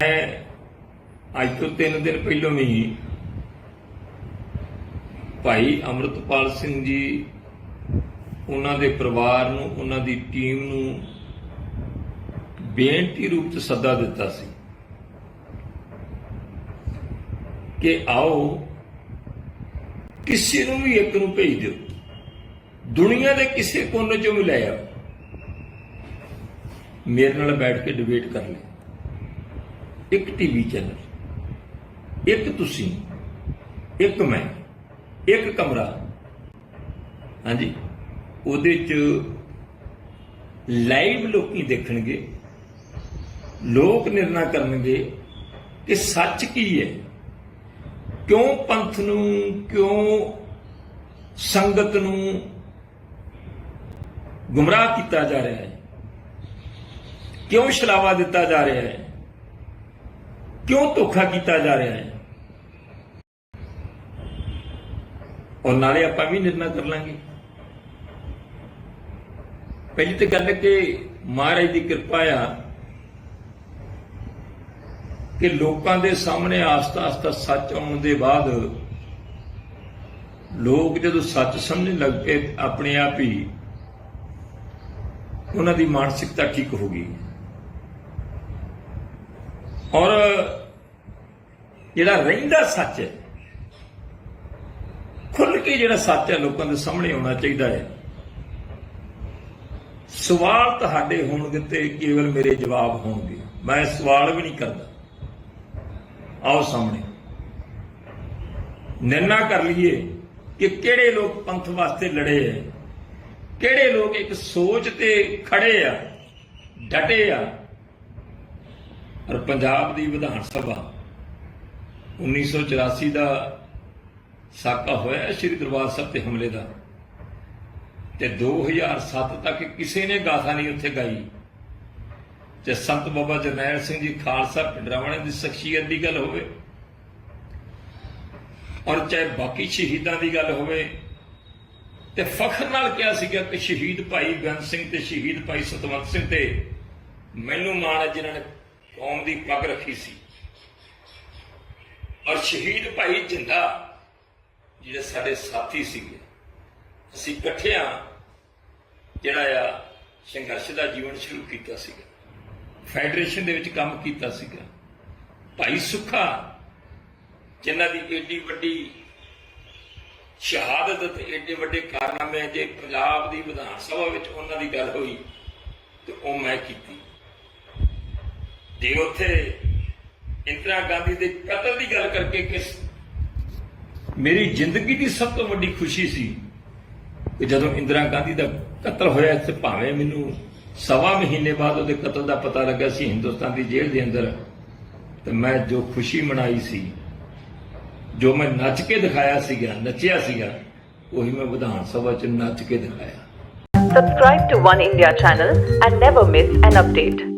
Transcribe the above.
ਮੈਂ ਅੱਜ ਤੋਂ 3 ਦਿਨ ਪਹਿਲਾਂ ਵੀ ਭਾਈ ਅਮਰਤਪਾਲ ਸਿੰਘ ਜੀ ਉਹਨਾਂ ਦੇ ਪਰਿਵਾਰ ਨੂੰ, ਉਹਨਾਂ ਦੀ ਟੀਮ ਨੂੰ ਬੇਨਤੀ ਰੂਪ ਚ ਸੱਦਾ ਦਿੱਤਾ ਸੀ ਕਿ ਆਓ ਕਿਸੇ ਨੂੰ ਵੀ ਇੱਕ ਨੂੰ ਭੇਜ ਦਿਓ। ਦੁਨੀਆ ਦੇ ਕਿਸੇ ਕੋਨੇ ਚੋਂ ਵੀ ਲੈ ਆਓ। ਮੇਰੇ ਨਾਲ ਬੈਠ ਕੇ ਡਿਬੇਟ ਕਰ ਲਈ ਇੱਕ ਟੀਵੀ ਚੈਨਲ, ਇੱਕ ਤੁਸੀਂ, ਇੱਕ ਮੈਂ, ਇੱਕ ਕਮਰਾ। ਹਾਂਜੀ, ਉਹਦੇ ਚ ਲਾਈਵ ਲੋਕੀ ਦੇਖਣਗੇ, ਲੋਕ ਨਿਰਣਾ ਕਰਨਗੇ ਕਿ ਸੱਚ ਕੀ ਹੈ। ਕਿਉਂ ਪੰਥ ਨੂੰ, ਕਿਉਂ ਸੰਗਤ ਨੂੰ ਗੁੰਮਰਾਹ ਕੀਤਾ ਜਾ ਰਿਹਾ ਹੈ? ਕਿਉਂ ਛਲਾਵਾ ਦਿੱਤਾ ਜਾ ਰਿਹਾ ਹੈ? ਕਿਉਂ ਧੋਖਾ ਕੀਤਾ ਜਾ ਰਿਹਾ ਹੈ? ਔਰ ਨਾਲੇ ਆਪਾਂ ਵੀ ਨਿਰਣਾ ਕਰ ਲਾਂਗੇ। ਪਹਿਲੀ ਤਾਂ ਗੱਲ ਕਿ ਮਹਾਰਾਜ ਦੀ ਕਿਰਪਾ ਆ ਕਿ ਲੋਕਾਂ ਦੇ ਸਾਹਮਣੇ ਆਸਤਾ ਆਸਤਾ ਸੱਚ ਆਉਣ ਦੇ ਬਾਅਦ ਲੋਕ ਜਦੋਂ ਸੱਚ ਸਮਝਣ ਲੱਗ ਪਏ ਆਪਣੇ ਆਪ ਹੀ ਉਹਨਾਂ ਦੀ ਮਾਨਸਿਕਤਾ ਠੀਕ ਹੋ ਗਈ। ਔਰ ਜਿਹੜਾ ਰਹਿੰਦਾ ਸੱਚ ਹੈ ਖੁੱਲ ਕੇ ਜਿਹੜਾ ਸੱਚ ਹੈ ਲੋਕਾਂ ਦੇ ਸਾਹਮਣੇ ਆਉਣਾ ਚਾਹੀਦਾ ਹੈ। ਸਵਾਲ ਤੁਹਾਡੇ ਹੋਣਗੇ ਤੇ ਕੇਵਲ ਮੇਰੇ ਜਵਾਬ ਹੋਣਗੇ। ਮੈਂ ਸਵਾਲ ਵੀ ਨਹੀਂ ਕਰਦਾ। ਆਓ ਸਾਹਮਣੇ। ਨਿਰਣਾ ਕਰ ਲਈਏ ਕਿ ਕਿਹੜੇ ਲੋਕ ਪੰਥ ਵਾਸਤੇ ਲੜੇ ਐ ਕਿਹੜੇ ਲੋਕ ਇੱਕ ਸੋਚ ਤੇ ਖੜੇ ਆ, ਡਟੇ ਆ ਔਰ ਪੰਜਾਬ ਦੀ ਵਿਧਾਨ ਸਭਾ 1984 ਦਾ ਸਾਕਾ ਹੋਇਆ ਸ੍ਰੀ ਦਰਬਾਰ ਸਾਹਿਬ ਤੇ ਹਮਲੇ ਦਾ। ਤੇ 2007 ਤੱਕ ਕਿਸੇ ਨੇ ਗਾਥਾ ਨਹੀਂ ਉੱਥੇ ਗਾਈ। ਤੇ ਸੰਤ ਬਾਬਾ ਜਰਨੈਲ ਸਿੰਘ ਜੀ ਖਾਲਸਾ ਪਿੰਡਰਾਵਾਲੇ ਦੀ ਸ਼ਖਸੀਅਤ ਦੀ ਗੱਲ ਹੋਵੇ ਔਰ ਚਾਹੇ ਬਾਕੀ ਸ਼ਹੀਦਾਂ ਦੀ ਗੱਲ ਹੋਵੇ, ਤੇ ਫਖਰ ਨਾਲ ਕਿਹਾ ਸੀਗਾ ਕਿ ਸ਼ਹੀਦ ਭਾਈ ਬੇਅੰਤ ਸਿੰਘ ਤੇ ਸ਼ਹੀਦ ਭਾਈ ਸਤਵੰਤ ਸਿੰਘ ਤੇ ਮੈਨੂੰ ਮਾਣ ਹੈ ਜਿਨ੍ਹਾਂ ਨੇ ਕੌਮ ਦੀ ਪੱਗ ਰੱਖੀ ਸੀ। ਔਰ ਸ਼ਹੀਦ ਭਾਈ ਜਿੰਦਾ ਜਿਹੜੇ ਸਾਡੇ ਸਾਥੀ ਸੀਗੇ। ਅਸੀਂ ਇਕੱਠਿਆਂ ਜਿਹੜਾ ਆ ਸੰਘਰਸ਼ ਦਾ ਜੀਵਨ ਸ਼ੁਰੂ ਕੀਤਾ ਸੀਗਾ। ਫੈਡਰੇਸ਼ਨ ਦੇ ਵਿੱਚ ਕੰਮ ਕੀਤਾ ਸੀਗਾ। ਭਾਈ ਸੁੱਖਾ, ਜਿਨ੍ਹਾਂ ਦੀ ਏਡੀ ਵੱਡੀ ਸ਼ਹਾਦਤ ਤੇ ਏਡੇ ਵੱਡੇ ਕਾਰਨਾਮੇ, ਜੇ ਪੰਜਾਬ ਦੀ ਵਿਧਾਨ ਸਭਾ ਵਿੱਚ ਉਹਨਾਂ ਦੀ ਗੱਲ ਹੋਈ, ਤੇ ਉਹ ਮੈਂ ਕੀਤੀ। ਜੇ ਉੱਥੇ ਇੰਦਰਾ ਗਾਂਧੀ ਦੇ ਕਤਲ ਦੀ ਗੱਲ ਕਰਕੇ ਕਿਸ ਮੇਰੀ ਜ਼ਿੰਦਗੀ ਦੀ ਸਭ ਤੋਂ ਵੱਡੀ ਖੁਸ਼ੀ ਸੀ ਕਿ ਜਦੋਂ ਇੰਦਰਾ ਗਾਂਧੀ ਦਾ ਕਤਲ ਹੋਇਆ ਤੇ ਭਾਵੇਂ ਮੈਨੂੰ ਸਵਾ ਮਹੀਨੇ ਬਾਅਦ ਉਹਦੇ ਕਤਲ ਦਾ ਪਤਾ ਲੱਗਾ ਸੀ ਹਿੰਦੁਸਤਾਨ ਦੀ ਜੇਲ੍ਹ ਦੇ ਅੰਦਰ, ਤੇ ਮੈਂ ਜੋ ਖੁਸ਼ੀ ਮਨਾਈ ਸੀ, ਜੋ ਮੈਂ ਨੱਚ ਕੇ ਦਿਖਾਇਆ ਸੀਗਾ, ਨੱਚਿਆ ਸੀਗਾ, ਉਹੀ ਮੈਂ ਵਿਧਾਨ ਸਭਾ 'ਚ ਨੱਚ ਕੇ ਦਿਖਾਇਆ Subscribe to One India channel and never miss an update.